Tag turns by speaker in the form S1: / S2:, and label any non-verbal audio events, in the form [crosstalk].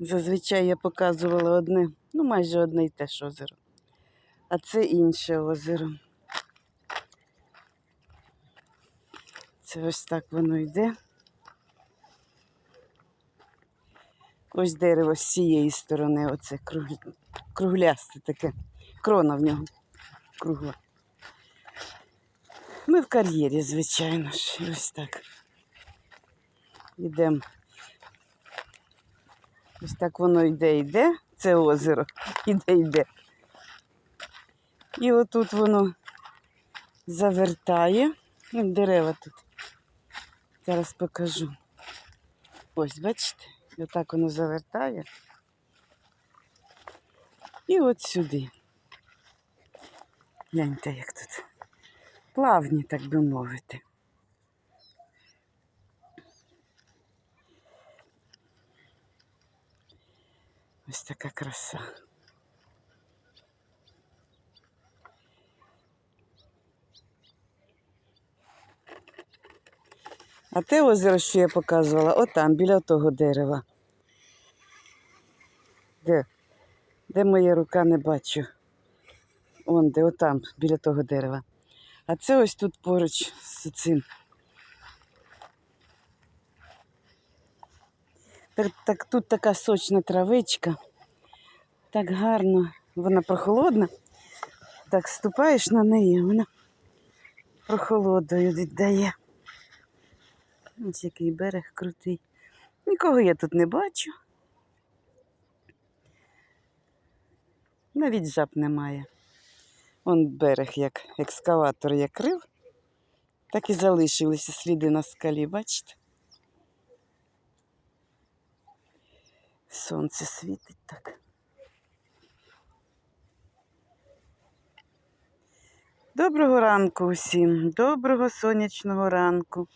S1: Зазвичай я показувала одне, ну майже одне й те ж озеро. А це інше озеро. Це ось так воно йде. Ось дерево з цієї сторони, оце круг... круглясте таке. Крона в нього кругла. Ми в кар'єрі, звичайно ж. Ось так. Йдемо. Ось так воно йде, йде, це озеро, [laughs] іде, йде. І отут воно завертає. Ну, дерева тут. Зараз покажу. Ось, бачите, отак воно завертає. І от сюди. Гляньте, як тут. Плавні, так би мовити. Ось така краса. А те озеро, що я показувала, отам, біля того дерева. Де? Де моя рука не бачу? Он де, отам, біля того дерева. А це ось тут поруч з цим. Так, так тут така сочна травичка. Так гарно, вона прохолодна. Так ступаєш на неї, вона прохолодою віддає. Ось який берег крутий. Нікого я тут не бачу. Навіть жаб немає. Вон берег, як екскаватор як рив, так і залишилися сліди на скалі, бачите? Сонце світить так. Доброго ранку усім, доброго сонячного ранку.